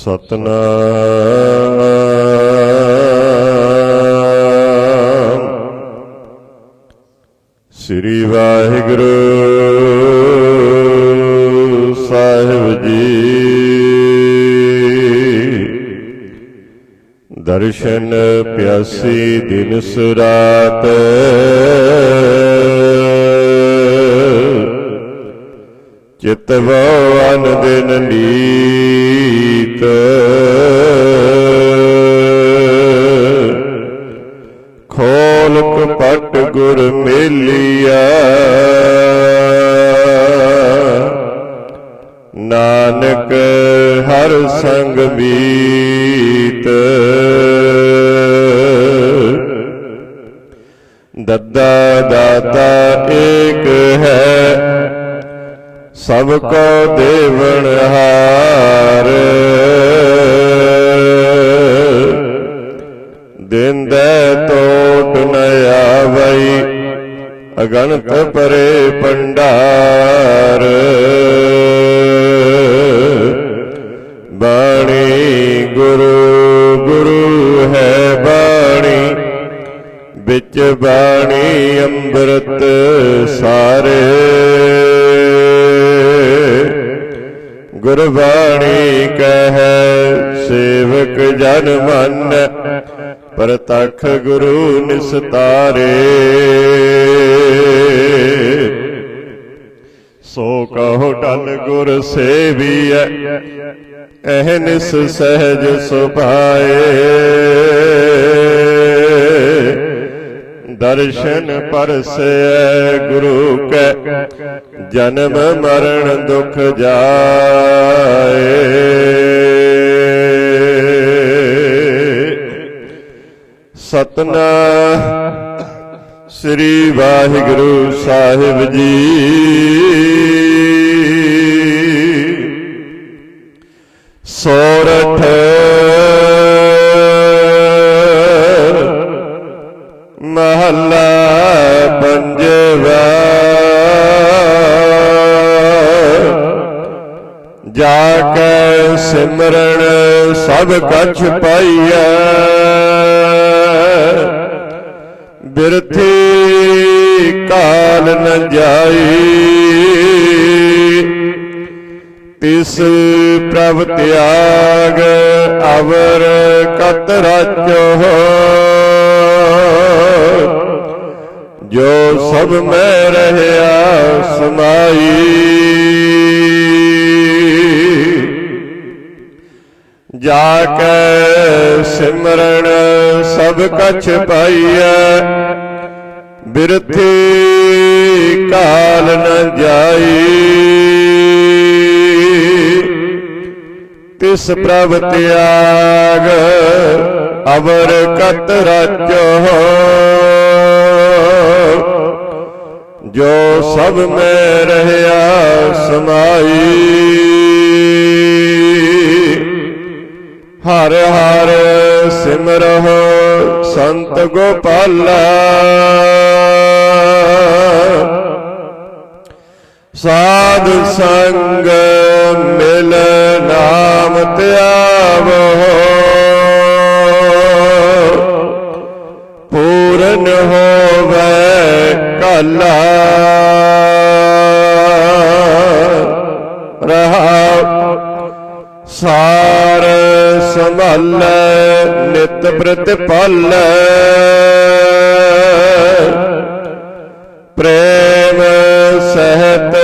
ਸਤਨਾਮ। ਸ੍ਰੀ ਵਾਹਿਗੁਰੂ ਸਾਹਿਬ ਜੀ। ਦਰਸ਼ਨ ਪਿਆਸੀ ਦਿਨ ਸੁਰਾਤ। ਚਿਤਵੋ ਅਨ ਦਿਨ ਨੀਤ ਸੰਗ ਮੀਤ ਦੱਦਾ ਦਾਤਾ ਏਕ ਹੈ, ਸਭ ਕੋ ਦੇਵਨ ਹਾਰ। ਦਿੰਦੇ ਟੋਟ ਨ ਆਵਈ, ਅਗਣਤ ਪਰੇ ਪੰਡਾ ਜਨ ਮਨ ਪ੍ਰਤਖ ਗੁਰੂ ਨਿਸਤਾਰੇ। ਸੋ ਕਹੋ ਟਲ ਗੁਰ ਸੇਵੀਐ ਅਹਨਿਸ ਸਹਿਜ ਸੁਭਾਏ। ਦਰਸ਼ਨ ਪਰਸੈ ਗੁਰੂ ਕੈ, ਜਨਮ ਮਰਨ ਦੁਖ ਜਾਏ। ਸਤਨਾ ਸ੍ਰੀ ਵਾਹਿਗੁਰੂ ਸਾਹਿਬ ਜੀ। ਸੋਰਠ। ਮਹੱਲਾ ਪੰਜਵਾ। ਜਾ ਕੇ ਸਿਮਰਨ ਸਭ ਕਛ ਪਾਈਐ। ਬਿਰਥੀ ਕਾਲ ਨ ਜਾਈ। ਤਿਸ ਪ੍ਰਭ ਤਿਆਗ ਅਵਰ ਕਤ ਰਾਚੋ ਜੋ ਸਭ ਮੈਂ ਰਹਿਆ, ਸਮਾਈ। ਜਾ ਕੇ ਸਿਮਰਨ ਸਭ ਕਛ ਪਾਈਐ। ਬਿਰਥੀ ਕਾਲ ਨ ਜਾਈ। ਤਿਸ ਪ੍ਰਭ ਤਿਆਗ ਅਵਰ ਕਤ ਰਾਚੋ ਜੋ ਸਭ ਮੈਂ ਰਹਿਆ ਸਮਾਈ। ਹਰ ਹਰ ਸਿਮਰਹੁ ਸੰਤ ਗੋਪਾਲਾ। ਸਾਧ ਸੰਗ ਮਿਲ ਨਾਮ ਧਿਆਵੋ। ਪੂਰਨ ਹੋਵੇ ਕਲਾ। ਰਹਾ ਸਾਰ ਸੰਭਾਲੈ ਨਿਤ ਪ੍ਰਤਿਪਾਲੈ ਪ੍ਰੇਮ ਸਹਿਤ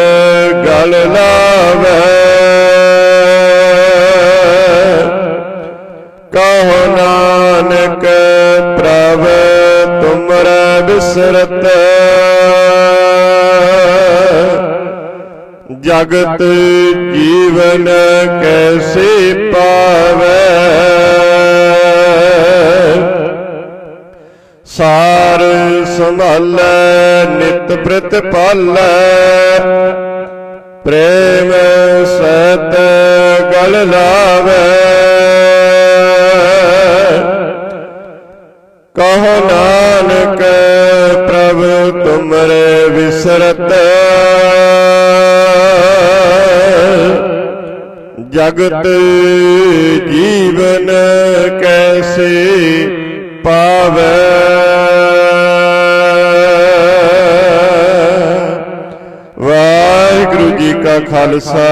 ਗਲ ਲਾਵੇ। ਕਹੋ ਨਾਨਕ ਪ੍ਰਭ ਤੁਮਰਾ ਬਿਸਰਤ। ਜਗਤ ਜੀਵਨ ਕੈਸੇ ਪਾਵੇ? ਸਾਰ ਸੰਭਾਲੈ, ਨਿਤ ਪ੍ਰਤਿਪਾਲੈ ਪ੍ਰੇਮ ਸਤ ਗਲ ਲਾਵੇ। ਕਹੋ ਨਾਨਕ, ਪ੍ਰਭ ਤੁਮਰੇ ਵਿਸਰਤ। ਜਗਤ ਜੀਵਨ ਕੈਸੇ ਪਾਵੇ? ਵਾਹਿਗੁਰੂ ਜੀ ਕਾ ਖਾਲਸਾ,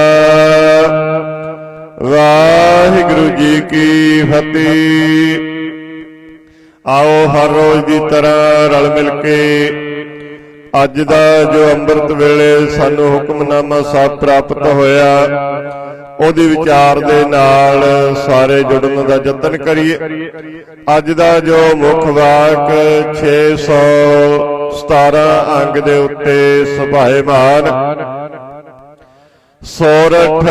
ਵਾਹਿਗੁਰੂ ਜੀ ਕੀ ਫਤਿਹ। ਆਓ ਹਰ ਰੋਜ਼ ਦੀ ਤਰ੍ਹਾਂ ਰਲ ਮਿਲ ਕੇ ਅੱਜ ਦਾ ਜੋ ਅੰਮ੍ਰਿਤ ਵੇਲੇ ਸਾਨੂੰ ਹੁਕਮਨਾਮਾ ਸਾਹਿਬ ਪ੍ਰਾਪਤ ਹੋਇਆ, ਉਹਦੇ ਵਿਚਾਰ ਦੇ ਨਾਲ ਸਾਰੇ ਜੁੜਨ ਦਾ ਯਤਨ ਕਰੀਏ। ਅੱਜ ਦਾ ਜੋ ਮੁੱਖ ਵਾਕ 617 ਅੰਗ ਦੇ ਉੱਤੇ ਸੁਭਾਏਮਾਨ, ਸੋਰਠ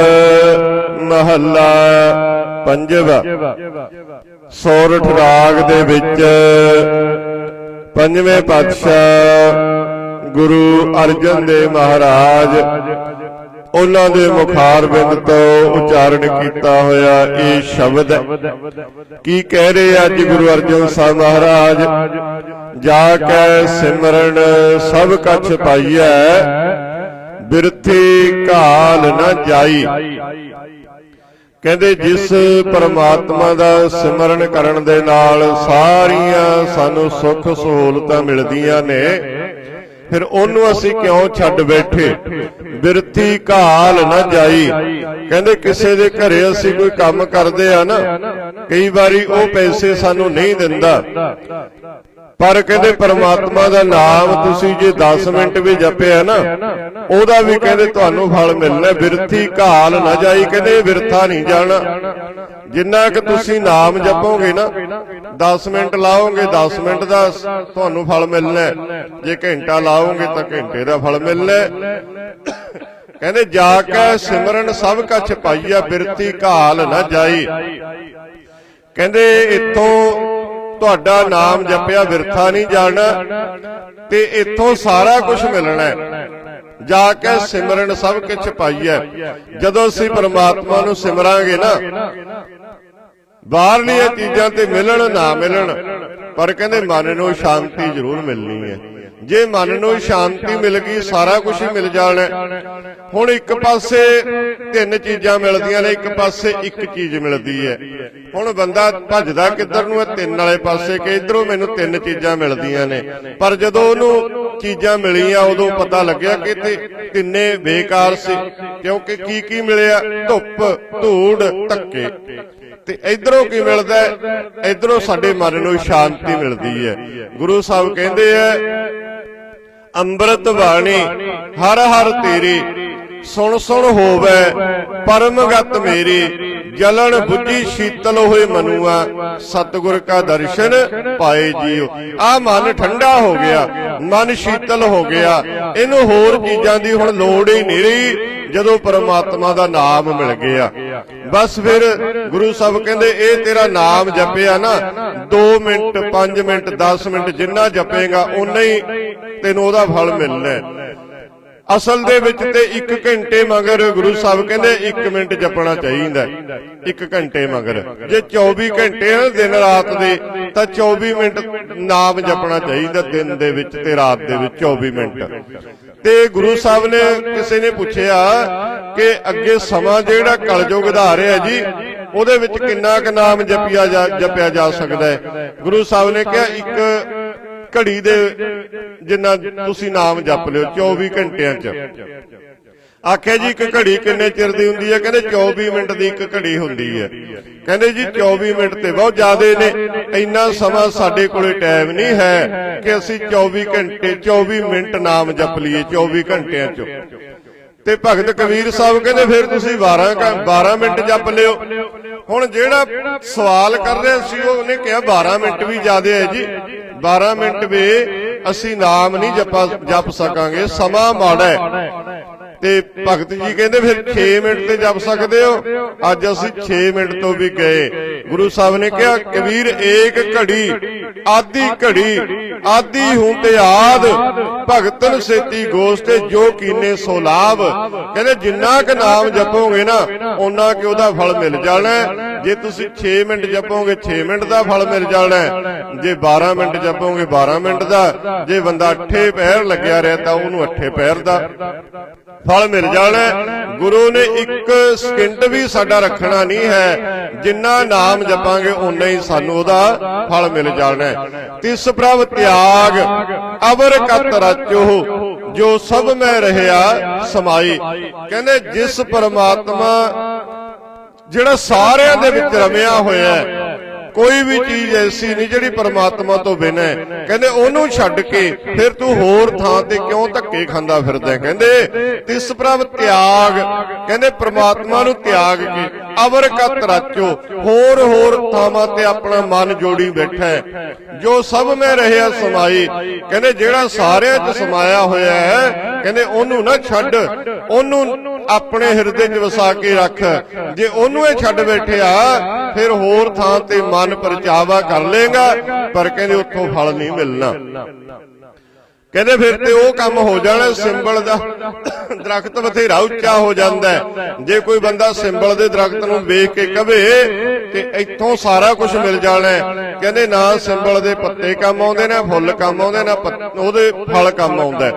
ਮਹੱਲਾ ਪੰਜਵਾ। ਸੋਰਠ ਰਾਗ ਦੇ ਵਿੱਚ ਪੰਜਵੇਂ ਪਾਤਸ਼ਾਹ ਗੁਰੂ ਅਰਜਨ ਦੇਵ ਮਹਾਰਾਜ, ਉਹਨਾਂ ਦੇ ਮੁਖਾਰ ਬਿੰਦ ਤੋਂ ਉਚਾਰਨ ਕੀਤਾ ਹੋਇਆ ਇਹ ਸ਼ਬਦ ਕੀ ਕਹਿ ਰਹੇ ਅੱਜ ਗੁਰੂ ਅਰਜਨ ਸਾਹਿਬ ਮਹਾਰਾਜ? ਜਾ ਕੇ ਸਿਮਰਨ ਸਭ ਕਛ ਪਾਈਐ, ਬਿਰਥੀ ਘਾਲ ਨਾ ਜਾਈ। ਕਹਿੰਦੇ ਜਿਸ ਪਰਮਾਤਮਾ ਦਾ ਸਿਮਰਨ ਕਰਨ ਦੇ ਨਾਲ ਸਾਰੀਆਂ ਸਾਨੂੰ ਸੁੱਖ ਸਹੂਲਤਾਂ ਮਿਲਦੀਆਂ ਨੇ ਫਿਰ ਉਹਨੂੰ ਅਸੀਂ ਕਿਉਂ ਛੱਡ ਬੈਠੇ? ਬਿਰਥੀ ਘਾਲ ਨਾ ਜਾਈ। ਕਹਿੰਦੇ ਕਿਸੇ ਦੇ ਘਰੇ ਅਸੀਂ ਕੋਈ ਕੰਮ ਕਰਦੇ ਆ ਨਾ। ਕਈ ਵਾਰੀ ਉਹ ਪੈਸੇ ਸਾਨੂੰ ਨਹੀਂ ਦਿੰਦਾ। ਪਰ ਕਹਿੰਦੇ ਪਰਮਾਤਮਾ ਦਾ ਨਾਮ ਤੁਸੀਂ ਜੇ 10 ਮਿੰਟ ਵੀ ਜਪਿਆ ਨਾ ਉਹਦਾ ਵੀ ਕਹਿੰਦੇ ਤੁਹਾਨੂੰ ਫਲ ਮਿਲਣਾ ਬਿਰਥੀ ਘਾਲ ਨਾ ਜਾਈ ਕਹਿੰਦੇ ਬਿਰਥਾ ਨਹੀਂ ਜਾਣਾ। ਜਿੰਨਾ ਕਿ ਤੁਸੀਂ ਨਾਮ ਜਪੋਗੇ ਨਾ 10 ਮਿੰਟ ਲਾਓਗੇ 10 ਮਿੰਟ ਦਾ ਤੁਹਾਨੂੰ ਫਲ ਮਿਲਣਾ। ਜੇ ਘੰਟਾ ਲਾਓਗੇ ਤਾਂ ਘੰਟੇ ਦਾ ਫਲ ਮਿਲਣਾ। ਕਹਿੰਦੇ ਜਾ ਕੇ ਸਿਮਰਨ ਸਭ ਕਛ ਪਾਈਆ ਬਿਰਤੀ ਘਾਲ ਨਾ ਜਾਈ। ਕਹਿੰਦੇ ਇੱਥੋਂ ਤੁਹਾਡਾ ਨਾਮ ਜਪਿਆ ਵਿਰਥਾ ਨਹੀਂ ਜਾਣਾ। ਤੇ ਇੱਥੋਂ ਸਾਰਾ ਕੁਝ ਮਿਲਣਾ ਹੈ। ਜਾ ਕੇ ਸਿਮਰਨ ਸਭ ਕੁਝ ਪਾਈਐ ਜਦੋਂ ਅਸੀਂ ਪਰਮਾਤਮਾ ਨੂੰ ਸਿਮਰਾਂਗੇ ਨਾ ਬਾਹਰਲੀਆਂ ਚੀਜ਼ਾਂ ਤੇ ਮਿਲਣ ਨਾ ਮਿਲਣ। ਪਰ ਕਹਿੰਦੇ ਮਨ ਨੂੰ ਸ਼ਾਂਤੀ ਜ਼ਰੂਰ ਮਿਲਣੀ ਹੈ। ਜੇ ਮਨ ਨੂੰ ਸ਼ਾਂਤੀ ਮਿਲ ਗਈ ਸਾਰਾ ਕੁਝ ਹੀ ਮਿਲ ਜਾਣਾ। ਹੁਣ ਇੱਕ ਪਾਸੇ ਤਿੰਨ ਚੀਜ਼ਾਂ ਮਿਲਦੀਆਂ ਨੇ ਇੱਕ ਪਾਸੇ ਇੱਕ ਚੀਜ਼ ਮਿਲਦੀ ਹੈ। ਹੁਣ ਬੰਦਾ ਭੱਜਦਾ ਕਿੱਧਰ ਨੂੰ ਹੈ ਤਿੰਨ ਵਾਲੇ ਪਾਸੇ ਕਿ ਇਧਰੋਂ ਮੈਨੂੰ ਤਿੰਨ ਚੀਜ਼ਾਂ ਮਿਲਦੀਆਂ ਨੇ। ਪਰ ਜਦੋਂ ਉਹਨੂੰ ਚੀਜ਼ਾਂ ਮਿਲੀਆਂ ਉਦੋਂ ਪਤਾ ਲੱਗਿਆ ਕਿ ਤੇ ਤਿੰਨੇ ਬੇਕਾਰ ਸੀ ਕਿਉਂਕਿ ਕੀ ਕੀ ਮਿਲਿਆ? ਧੁੱਪ ਧੂੜ ਧੱਕੇ। ਤੇ ਇਧਰੋਂ ਕੀ ਮਿਲਦਾ ਹੈ? ਇਧਰੋਂ ਸਾਡੇ ਮਨ ਨੂੰ ਸ਼ਾਂਤੀ ਮਿਲਦੀ ਹੈ। ਗੁਰੂ ਸਾਹਿਬ ਕਹਿੰਦੇ ਐ ਅੰਮ੍ਰਿਤ ਬਾਣੀ ਹਰ ਹਰ ਤੇਰੀ। ਸੁਣ ਸੁਣ ਹੋਵੇ, ਪਰਮਗਤ ਮੇਰੀ ਜਲਨ ਬੁੱਝੀ ਸ਼ੀਤਲ ਹੋਏ ਮਨੂਆ, ਸਤਿਗੁਰ ਕਾ ਦਰਸ਼ਨ ਪਾਏ ਜੀਓ। ਆ ਮਨ ਠੰਡਾ ਹੋ ਗਿਆ, ਮਨ ਸ਼ੀਤਲ ਹੋ ਗਿਆ। ਇਹਨੂੰ ਹੋਰ ਚੀਜ਼ਾਂ ਦੀ ਹੁਣ ਲੋੜ ਹੀ ਨਹੀਂ ਰਹੀ, ਜਦੋਂ ਪਰਮਾਤਮਾ ਦਾ ਨਾਮ ਮਿਲ ਗਿਆ। ਬਸ ਫਿਰ ਗੁਰੂ ਸਾਹਿਬ ਕਹਿੰਦੇ, ਇਹ ਤੇਰਾ ਨਾਮ ਜਪਿਆ ਨਾ 2 ਮਿੰਟ 5 ਮਿੰਟ 10 ਮਿੰਟ ਜਿੰਨਾ ਜਪੇਗਾ ਉਨਾ ਹੀ ਤੈਨੂੰ ਉਹਦਾ ਫਲ ਮਿਲਣਾ ਅਸਲ ਦੇ ਵਿੱਚ ਤੇ 1 ਘੰਟੇ ਮਗਰ ਗੁਰੂ ਸਾਹਿਬ ਕਹਿੰਦੇ 1 ਮਿੰਟ ਜਪਣਾ ਚਾਹੀਦਾ 1 ਘੰਟੇ ਮਗਰ। ਜੇ 24 ਘੰਟੇ ਹਨ ਦਿਨ ਰਾਤ ਦੇ, ਤਾਂ 24 ਮਿੰਟ ਨਾਮ ਜਪਣਾ ਚਾਹੀਦਾ ਦਿਨ ਦੇ ਵਿੱਚ ਤੇ ਰਾਤ ਦੇ ਵਿੱਚ 24 ਮਿੰਟ। ਤੇ ਗੁਰੂ ਸਾਹਿਬ ਨੇ ਕਿਸੇ ਨੇ ਪੁੱਛਿਆ ਕਿ ਅੱਗੇ ਸਮਾਂ ਜਿਹੜਾ ਕਲਯੁਗ ਦਾ ਰਿਹਾ ਜੀ, ਉਹਦੇ ਵਿੱਚ ਕਿੰਨਾ ਕੁ ਨਾਮ ਜਪਿਆ ਜਾ ਜਪਿਆ ਜਾ ਸਕਦਾ ਹੈ। ਗੁਰੂ ਸਾਹਿਬ ਨੇ ਕਿਹਾ, ਇੱਕ ਘੜੀ ਦੇ ਜਿੰਨਾ ਤੁਸੀਂ ਨਾਮ ਜਪ ਲਿਓ 24 ਘੰਟਿਆਂ ਚ। ਆਖਿਆ ਜੀ, ਇੱਕ ਘੜੀ ਕਿੰਨੇ ਚਿਰ ਦੀ ਹੁੰਦੀ ਹੈ? ਕਹਿੰਦੇ 24 ਮਿੰਟ ਦੀ ਇੱਕ ਘੜੀ ਹੁੰਦੀ ਹੈ। ਕਹਿੰਦੇ ਜੀ 24 ਮਿੰਟ ਤੇ ਬਹੁਤ ਜ਼ਿਆਦੇ ਨੇ। ਇੰਨਾ ਸਮਾਂ ਸਾਡੇ ਕੋਲੇ ਟਾਈਮ ਨਹੀਂ ਹੈ ਕਿ ਅਸੀਂ 24 ਘੰਟੇ 24 ਮਿੰਟ ਨਾਮ ਜਪ ਲਈਏ 24 ਘੰਟਿਆਂ ਚ। ਤੇ ਭਗਤ ਕਬੀਰ ਸਾਹਿਬ ਕਹਿੰਦੇ, ਫਿਰ ਤੁਸੀਂ 12 ਘੰ- 12 ਮਿੰਟ ਜਪ ਲਿਓ। ਹੁਣ ਜਿਹੜਾ ਸਵਾਲ ਕਰ ਰਿਹਾ ਸੀ ਉਹਨੇ ਕਿਹਾ 12 ਮਿੰਟ ਵੀ ਜ਼ਿਆਦਾ ਹੈ ਜੀ। 12 ਮਿੰਟ ਵੀ ਅਸੀਂ ਨਾਮ ਨਹੀਂ ਜਪਾ ਜਪ ਸਕਾਂਗੇ। ਸਮਾਂ ਮਾੜਾ ਹੈ। ਤੇ ਭਗਤ ਜੀ ਕਹਿੰਦੇ ਫਿਰ 6 ਮਿੰਟ ਤੇ ਜਪ ਸਕਦੇ ਹੋ? ਅੱਜ ਅਸੀਂ 6 ਮਿੰਟ ਤੋਂ ਵੀ ਗਏ। ਗੁਰੂ ਸਾਹਿਬ ਨੇ ਕਿਹਾ ਕਬੀਰ ਏਕ ਘੜੀ ਆਦੀ ਘੜੀ ਆਦੀ ਹੂੰ ਤੇ ਆਦ। ਭਗਤਨ ਸੇਤੀ ਗੋਸਤੇ ਜੋ ਕੀਨੇ ਸੋ ਲਾਭ। ਕਹਿੰਦੇ ਜਿੰਨਾ ਕ ਨਾਮ ਜਪੋਗੇ ਨਾ ਉਹਨਾਂ ਕਿ ਉਹਦਾ ਫਲ ਮਿਲ ਜਾਣਾ। ਜੇ ਤੁਸੀਂ 6 ਮਿੰਟ ਜਪੋਗੇ 6 ਮਿੰਟ ਦਾ ਫਲ ਮਿਲ ਜਾਣਾ ਜੇ 12 ਮਿੰਟ ਜਪੋਗੇ 12 ਮਿੰਟ ਦਾ। ਜੇ ਬੰਦਾ ਅੱਠੇ ਪੈਰ ਲੱਗਿਆ ਰਿਹਾ ਤਾਂ ਉਹਨੂੰ ਅੱਠੇ ਪੈਰ ਦਾ ਫਲ ਮਿਲ ਜਾਣਾ ਗੁਰੂ ਨੇ ਇੱਕ ਸਕਿੰਟ ਵੀ ਸਾਡਾ ਰੱਖਣਾ ਨਹੀਂ ਹੈ। ਜਿੰਨਾ ਨਾਮ ਜਪਾਂਗੇ ਉਨਾ ਹੀ ਸਾਨੂੰ ਉਹਦਾ ਫਲ ਮਿਲ ਜਾਣਾ ਤਿਸ ਪ੍ਰਭ ਤਿਆਗ, ਅਵਰ ਕਤ ਰਚੋ, ਜੋ ਸਭ ਮੈਂ ਰਹਿਆ ਸਮਾਈ। ਕਹਿੰਦੇ, ਜਿਸ ਪਰਮਾਤਮਾ ਜਿਹੜਾ ਸਾਰਿਆਂ ਦੇ ਵਿੱਚ ਰਮਿਆ ਹੋਇਆ ਹੈ। ਕੋਈ ਵੀ ਚੀਜ਼ ਐਸੀ ਨਹੀਂ ਜਿਹੜੀ ਪਰਮਾਤਮਾ ਤੋਂ ਬਿਨਾਂ ਹੈ। ਕਹਿੰਦੇ ਉਹਨੂੰ ਛੱਡ ਕੇ ਫਿਰ ਤੂੰ ਹੋਰ ਥਾਂ ਤੇ ਕਿਉਂ ਧੱਕੇ ਖਾਂਦਾ ਫਿਰਦਾ? ਕਹਿੰਦੇ ਤਿਸ ਪ੍ਰਭ ਤਿਆਗ। ਕਹਿੰਦੇ ਪਰਮਾਤਮਾ ਨੂੰ ਤਿਆਗ ਕੇ ਅਵਰ ਕਤ ਰਾਚੋ ਹੋਰ ਹੋਰ ਥਾਵਾਂ ਤੇ ਆਪਣਾ ਮਨ ਜੋੜੀ ਬੈਠਾ ਹੈ। ਜੋ ਸਭ ਮੈਂ ਰਹਿਆ ਸਮਾਈ। ਕਹਿੰਦੇ ਜਿਹੜਾ ਸਾਰਿਆਂ 'ਚ ਸਮਾਇਆ ਹੋਇਆ ਹੈ ਕਹਿੰਦੇ ਉਹਨੂੰ ਨਾ ਛੱਡ। ਉਹਨੂੰ ਆਪਣੇ ਹਿਰਦੇ 'ਚ ਵਸਾ ਕੇ ਰੱਖ। ਜੇ ਉਹਨੂੰ ਇਹ ਛੱਡ ਬੈਠਿਆ ਫਿਰ ਹੋਰ ਥਾਂ ਤੇ ਮਨ ਪਰਚਾਵਾ ਕਰ ਲੇਗਾ ਪਰ ਕਹਿੰਦੇ ਉੱਥੋਂ ਫਲ ਨਹੀਂ ਮਿਲਣਾ। ਕਹਿੰਦੇ ਫਿਰ ਤੇ ਉਹ ਕੰਮ ਹੋ ਜਾਣਾ, ਸਿੰਬਲ ਦਾ। ਦਰਖਤ ਬਥੇਰਾ ਉੱਚਾ ਹੋ ਜਾਂਦਾ ਜੇ ਕੋਈ ਬੰਦਾ ਸਿੰਬਲ ਦੇ ਦਰਖਤ ਨੂੰ ਵੇਖ ਕੇ ਕਵੇ, ਤੇ ਇੱਥੋਂ ਸਾਰਾ ਕੁਝ ਮਿਲ ਜਾਣਾ ਕਹਿੰਦੇ ਨਾ ਸਿੰਬਲ ਦੇ ਪੱਤੇ ਕੰਮ ਆਉਂਦੇ, ਨੇ ਫੁੱਲ ਕੰਮ ਆਉਂਦੇ, ਨੇ ਉਹਦੇ ਫਲ ਕੰਮ ਆਉਂਦਾ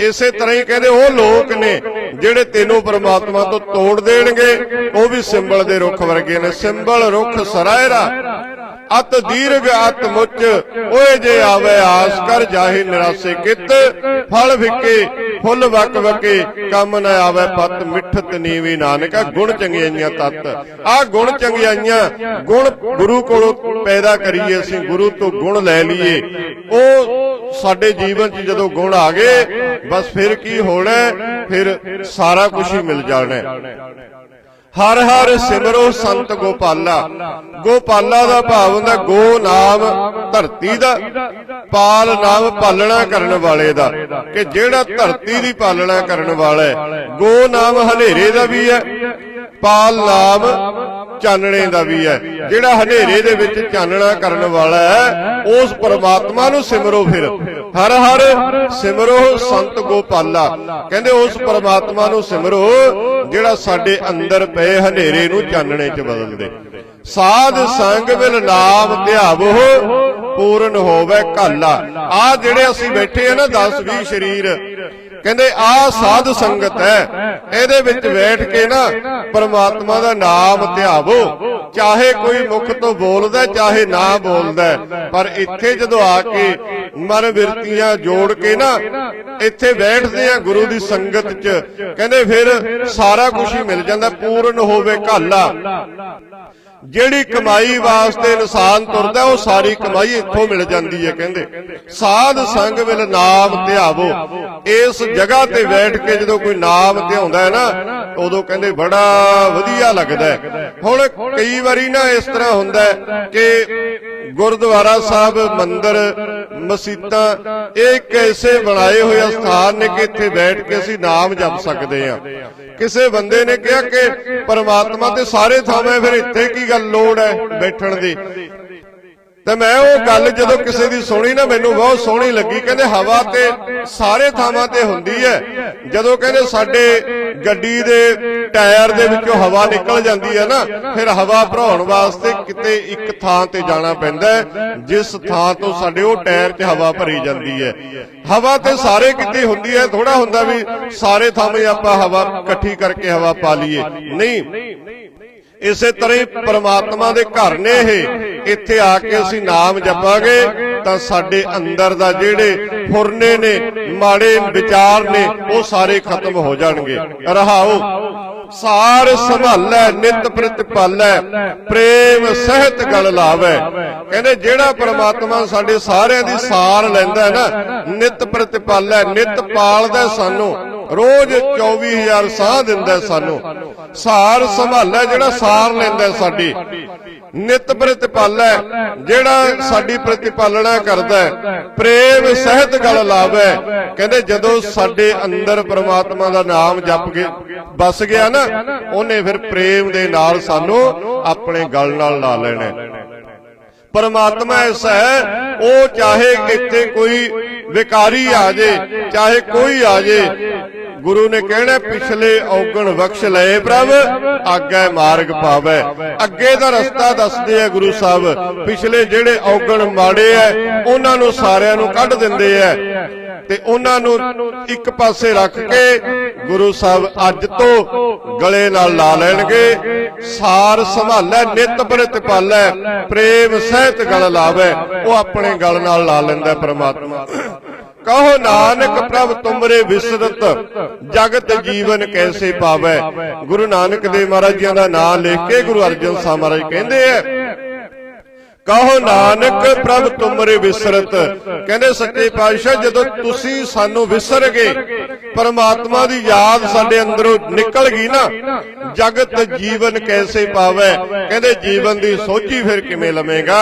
ਇਸੇ ਤਰ੍ਹਾਂ ਹੀ ਕਹਿੰਦੇ ਉਹ ਲੋਕ ਨੇ, ਜਿਹੜੇ ਤੈਨੂੰ ਪਰਮਾਤਮਾ ਤੋਂ ਤੋੜ ਦੇਣਗੇ, ਉਹ ਵੀ ਸਿੰਬਲ ਦੇ ਰੁੱਖ ਵਰਗੇ ਨੇ। ਸਿੰਬਲ ਰੁੱਖ ਸਰਾਇਰਾ ਅਤ ਦੀਰਘ ਅਤ ਮੁੱਚ, ਓਏ ਜੇ ਆਵੇ ਆਸ ਕਰ ਜਾਹੇ ਨਿਰਾਸੇ ਕਿਤ, ਫਲ ਫਿੱਕੇ, ਫੁੱਲ ਵਕ ਵਕੇ, ਕੰਮ ਨ ਆਵੇ ਪਤ ਮਿੱਠਤ ਨੀਵੀ ਨਾਨਕਾ ਗੁਣ ਚੰਗਿਆਈਆਂ ਤਤ। ਆ ਗੁਣ ਚੰਗਿਆਈਆਂ, ਗੁਣ ਗੁਰੂ ਕੋਲੋਂ ਪੈਦਾ ਕਰੀਏ ਅਸੀਂ, ਗੁਰੂ ਤੋਂ ਗੁਣ ਲੈ ਲਈਏ। ਉਹ ਸਾਡੇ ਜੀਵਨ 'ਚ ਜਦੋਂ ਗੁਣ ਆ ਗਏ, ਬਸ ਫਿਰ ਕੀ ਹੋਣਾ? ਫਿਰ ਸਾਰਾ ਕੁਝ ਹੀ ਮਿਲ ਜਾਣਾ। ਹਰ ਹਰ ਸਿਮਰੋ ਸੰਤ ਗੋਪਾਲਾ। ਗੋਪਾਲਾ ਦਾ ਭਾਵ ਹੁੰਦਾ ਗੋ ਨਾਮ ਧਰਤੀ ਦਾ, ਪਾਲ ਨਾਮ ਪਾਲਣਾ ਕਰਨ ਵਾਲੇ ਦਾ। ਕਿ ਜਿਹੜਾ ਧਰਤੀ ਦੀ ਪਾਲਣਾ ਕਰਨ ਵਾਲਾ ਹੈ, ਗੋ ਨਾਮ ਹਨੇਰੇ ਦਾ ਵੀ ਹੈ, ਪਾਲ ਨਾਮ ਚਾਨਣੇ ਦਾ ਵੀ ਹੈ। ਜਿਹੜਾ ਹਨੇਰੇ ਦੇ ਵਿੱਚ ਚਾਨਣਾ ਕਰਨ ਵਾਲਾ ਹੈ, ਉਸ ਪਰਮਾਤਮਾ ਨੂੰ ਸਿਮਰੋ ਫਿਰ। ਹਰ ਹਰ ਸਿਮਰੋ ਸੰਤ ਗੋਪਾਲਾ। ਕਹਿੰਦੇ ਉਸ ਪਰਮਾਤਮਾ ਨੂੰ ਸਿਮਰੋ, ਜਿਹੜਾ ਸਾਡੇ ਅੰਦਰ ਪਏ ਹਨੇਰੇ ਨੂੰ ਚਾਨਣੇ 'ਚ ਬਦਲ ਦੇ ਸਾਧ ਸੰਗ ਮਿਲ ਨਾਮ ਧਿਆਵੋ, ਪੂਰਨ ਹੋਵੇ ਕਾਲਾ ਆ ਜਿਹੜੇ ਅਸੀਂ ਬੈਠੇ ਆ ਨਾ 10 20 ਸਰੀਰ ਕਹਿੰਦੇ ਆ ਸਾਧ ਸੰਗਤ ਹੈ। ਇਹਦੇ ਵਿੱਚ ਬੈਠ ਕੇ ਨਾ ਪਰਮਾਤਮਾ ਦਾ ਨਾਮ ਧਿਆਵੋ। ਚਾਹੇ ਕੋਈ ਮੁਖ ਤੋਂ ਬੋਲਦਾ ਚਾਹੇ ਨਾ ਬੋਲਦਾ। ਪਰ ਇੱਥੇ ਜਦੋਂ ਆ ਕੇ ਮਨ ਬਿਰਤੀਆਂ ਜੋੜ ਕੇ ਨਾ ਇੱਥੇ ਬੈਠਦੇ ਆ ਗੁਰੂ ਦੀ ਸੰਗਤ 'ਚ। ਕਹਿੰਦੇ ਫਿਰ ਸਾਰਾ ਕੁਝ ਹੀ ਮਿਲ ਜਾਂਦਾ ਪੂਰਨ ਹੋਵੇ ਕਾਲਾ ਜਿਹੜੀ ਕਮਾਈ ਵਾਸਤੇ ਇਨਸਾਨ ਤੁਰਦਾ, ਉਹ ਸਾਰੀ ਕਮਾਈ ਇੱਥੋਂ ਮਿਲ ਜਾਂਦੀ ਹੈ, ਕਹਿੰਦੇ। ਸਾਧ ਸੰਗ ਮਿਲ ਨਾਮ ਧਿਆਵੋ। ਇਸ ਜਗ੍ਹਾ ਤੇ ਬੈਠ ਕੇ ਜਦੋਂ ਕੋਈ ਨਾਮ ਧਿਆਉਂਦਾ ਹੈ ਨਾ, ਉਦੋਂ ਕਹਿੰਦੇ ਬੜਾ ਵਧੀਆ ਲੱਗਦਾ ਹੁਣ ਕਈ ਵਾਰੀ ਨਾ ਇਸ ਤਰ੍ਹਾਂ ਹੁੰਦਾ ਕਿ ਗੁਰਦੁਆਰਾ ਸਾਹਿਬ, ਮੰਦਿਰ ਮਸੀਤਾਂ ਇਹ ਇੱਕ ਐਸੇ ਬਣਾਏ ਹੋਏ ਸਥਾਨ ਨੇ ਕਿ ਇੱਥੇ ਬੈਠ ਕੇ ਅਸੀਂ ਨਾਮ ਜਪ ਸਕਦੇ ਹਾਂ ਕਿਸੇ ਬੰਦੇ ਨੇ ਕਿਹਾ ਕਿ ਪਰਮਾਤਮਾ ਤੇ ਸਾਰੇ ਥਾਵੇਂ ਫਿਰ ਇੱਥੇ ਕੀ ਗੱਲ ਲੋੜ ਹੈ ਬੈਠਣ ਦੀ? ਤੇ ਮੈਂ ਉਹ ਗੱਲ ਜਦੋਂ ਕਿਸੇ ਦੀ ਸੁਣੀ ਨਾ, ਮੈਨੂੰ ਬਹੁਤ ਸੋਹਣੀ ਲੱਗੀ। ਕਹਿੰਦੇ ਹਵਾ ਤੇ ਸਾਰੇ ਥਾਵਾਂ ਤੇ ਹੁੰਦੀ ਹੈ। ਜਦੋਂ ਕਹਿੰਦੇ ਸਾਡੇ ਗੱਡੀ ਦੇ ਟਾਇਰ ਦੇ ਵਿੱਚੋਂ ਹਵਾ ਨਿਕਲ ਜਾਂਦੀ ਹੈ ਨਾ, ਫਿਰ ਹਵਾ ਭਰਾਉਣ ਵਾਸਤੇ ਕਿਤੇ ਇੱਕ ਥਾਂ ਤੇ ਜਾਣਾ ਪੈਂਦਾ ਜਿਸ ਥਾਂ ਤੋਂ ਸਾਡੇ ਉਹ ਟਾਇਰ 'ਚ ਹਵਾ ਭਰੀ ਜਾਂਦੀ ਹੈ। ਹਵਾ ਤੇ ਸਾਰੇ ਕਿਤੇ ਹੁੰਦੀ ਹੈ ਥੋੜਾ ਹੁੰਦਾ ਵੀ ਸਾਰੇ ਥਾਵੇਂ ਆਪਾਂ ਹਵਾ ਇਕੱਠੀ ਕਰਕੇ ਹਵਾ ਪਾ ਲਈਏ। ਨਹੀਂ। ਇਸੇ ਤਰ੍ਹਾਂ ਹੀ ਪਰਮਾਤਮਾ ਦੇ ਘਰ ਨੇ ਇਹ। ਇੱਥੇ ਆ ਕੇ ਅਸੀਂ ਨਾਮ ਜਪਾਂਗੇ। ਤਾਂ ਸਾਡੇ ਅੰਦਰ ਦਾ ਜਿਹੜੇ ਫੁਰਨੇ ਨੇ, ਮਾੜੇ ਵਿਚਾਰ ਨੇ, ਉਹ ਸਾਰੇ ਖਤਮ ਹੋ ਜਾਣਗੇ। ਰਹਾਓ, ਸਾਰ ਸੰਭਾਲੈ, ਨਿਤ ਪ੍ਰਤਿਪਾਲੈ ਪ੍ਰੇਮ ਸਹਿਤ ਗਲ ਲਾਵੇ। ਕਹਿੰਦੇ ਜਿਹੜਾ ਪ੍ਰਮਾਤਮਾ ਸਾਡੇ ਸਾਰਿਆਂ ਦੀ ਸਾਰ ਲੈਂਦਾ ਹੈ ਨਾ, ਨਿਤ ਪ੍ਰਤਿਪਾਲੈ ਨਿਤ ਪਾਲਦਾ ਸਾਨੂੰ, ਰੋਜ਼ 24000 ਸਾਹ ਦਿੰਦਾ ਸਾਨੂੰ। ਸਾਰ ਸੰਭਾਲੈ ਜਿਹੜਾ ਸਾਰ ਲੈਂਦਾ ਹੈ ਸਾਡੀ। ਨਿਤ ਪ੍ਰਤਿਪਾਲੈ ਜਿਹੜਾ ਸਾਡੀ ਪ੍ਰਤਿਪਾਲਣਾ ਕਰਦਾ ਹੈ। ਪ੍ਰੇਮ ਸਹਿਤ ਗਲ ਲਾਵੇ। ਕਹਿੰਦੇ ਜਦੋਂ ਸਾਡੇ ਅੰਦਰ ਪ੍ਰਮਾਤਮਾ ਦਾ ਨਾਮ ਜਪ ਕੇ ਬਸ ਗਿਆ ਨਾ ਉਹਨੇ ਫਿਰ ਪ੍ਰੇਮ ਦੇ ਨਾਲ ਸਾਨੂੰ ਆਪਣੇ ਗਲ ਨਾਲ ਲਾ ਲੈਣਾ। ਪਰਮਾਤਮਾ ਐਸਾ ਹੈ ਉਹ ਚਾਹੇ ਇੱਥੇ ਕੋਈ ਵਿਕਾਰੀ ਆ ਜੇ, ਚਾਹੇ ਕੋਈ ਆ ਜੇ। ਗੁਰੂ ਨੇ ਕਹਿਣਾ, ਪਿਛਲੇ ਔਗਣ ਬਖਸ਼ ਲਏ ਪ੍ਰਭ ਅੱਗੇ ਮਾਰਗ ਪਾਵੇ। ਅੱਗੇ ਦਾ ਰਸਤਾ ਦੱਸਦੇ ਆ ਗੁਰੂ ਸਾਹਿਬ, ਪਿਛਲੇ ਜਿਹੜੇ ਔਗਣ ਮਾੜੇ ਆ ਉਹਨਾਂ ਨੂੰ ਸਾਰਿਆਂ ਨੂੰ ਕੱਢ ਦਿੰਦੇ ਆ ਤੇ ਉਹਨਾਂ ਨੂੰ ਇੱਕ ਪਾਸੇ ਰੱਖ ਕੇ ਗੁਰੂ ਸਾਹਿਬ ਅੱਜ ਤੋਂ ਗਲੇ ਨਾਲ ਲਾ ਲੈਣਗੇ। ਸਾਰ ਸੰਭਾਲੈ, ਨਿਤ ਬ੍ਰਿਤ ਪਾਲੈ, ਪ੍ਰੇਮ ਸਹਿਤ ਗਲ ਲਾਵੇ, ਉਹ ਆਪਣੇ ਗਲ ਨਾਲ ਲਾ ਲੈਂਦਾ ਪ੍ਰਮਾਤਮਾ। ਕਹੋ ਨਾਨਕ ਪ੍ਰਭ ਤੁਮਰੇ ਵਿਸਰਤ, ਜਗਤ ਜੀਵਨ ਕੈਸੇ ਪਾਵੇ। ਗੁਰੂ ਨਾਨਕ ਦੇਵ ਮਹਾਰਾਜ ਜੀਆਂ ਦਾ ਨਾਮ ਲਿਖ ਕੇ ਗੁਰੂ ਅਰਜਨ ਸਾਹਿਬ ਮਹਾਰਾਜ ਕਹਿੰਦੇ ਆ ਕਹੋ ਨਾਨਕ ਪ੍ਰਭ ਤੁਮਰੇ ਵਿਸਰਤ। ਕਹਿੰਦੇ ਸੱਚੇ ਪਾਤਸ਼ਾਹ, ਜਦੋਂ ਤੁਸੀਂ ਸਾਨੂੰ ਵਿਸਰ ਗਏ ਪਰਮਾਤਮਾ ਦੀ ਯਾਦ ਸਾਡੇ ਅੰਦਰੋਂ ਨਿਕਲ ਗਈ ਨਾ, ਜਗਤ ਜੀਵਨ ਕੈਸੇ ਪਾਵੇ? ਕਹਿੰਦੇ ਜੀਵਨ ਦੀ ਸੋਝੀ ਫਿਰ ਕਿਵੇਂ ਲਵੇਂਗਾ?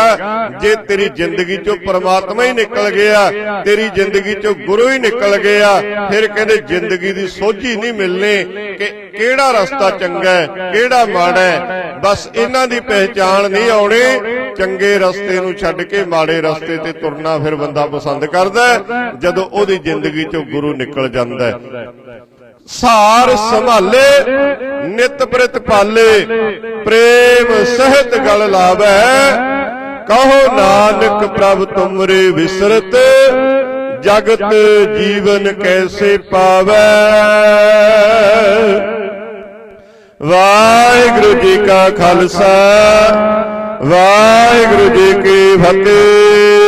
ਜੇ ਤੇਰੀ ਜ਼ਿੰਦਗੀ ਚੋਂ ਪਰਮਾਤਮਾ ਹੀ ਨਿਕਲ ਗਿਆ, ਤੇਰੀ ਜ਼ਿੰਦਗੀ ਚੋਂ ਗੁਰੂ ਹੀ ਨਿਕਲ ਗਿਆ, ਫਿਰ ਕਹਿੰਦੇ ਜ਼ਿੰਦਗੀ ਦੀ ਸੋਝੀ ਨਹੀਂ ਮਿਲਣੀ ਕਿ ਕਿਹੜਾ ਰਸਤਾ ਚੰਗਾ ਹੈ, ਕਿਹੜਾ ਮਾੜਾ ਹੈ। ਬਸ ਇਹਨਾਂ ਦੀ ਪਹਿਚਾਣ ਨਹੀਂ ਆਉਣੀ, ਚੰਗੇ ਰਸਤੇ ਨੂੰ ਛੱਡ ਕੇ ਮਾੜੇ ਰਸਤੇ ਤੇ ਤੁਰਨਾ ਫਿਰ ਬੰਦਾ ਪਸੰਦ ਕਰਦਾ ਜਦੋਂ ਉਹਦੀ ਜ਼ਿੰਦਗੀ ਚੋਂ ਗੁਰੂ ਨਿਕਲ ਜਾਂਦਾ ਸਾਰ ਸੰਭਾਲੇ, ਨਿਤ ਪ੍ਰਿਤ ਪਾਲੇ, ਪ੍ਰੇਮ ਸਹਿਤ ਗਲ ਲਾਵੇ। ਕਹੋ ਨਾਨਕ ਪ੍ਰਭ ਤੁਮਰੇ ਵਿਸਰਤ, ਜਗਤ ਜੀਵਨ ਕੈਸੇ ਪਾਵੇ। ਵਾਹਿਗੁਰੂ ਜੀ ਕਾ ਖਾਲਸਾ। ਵਾਹਿਗੁਰੂ ਜੀ ਕੀ ਫਤਿਹ।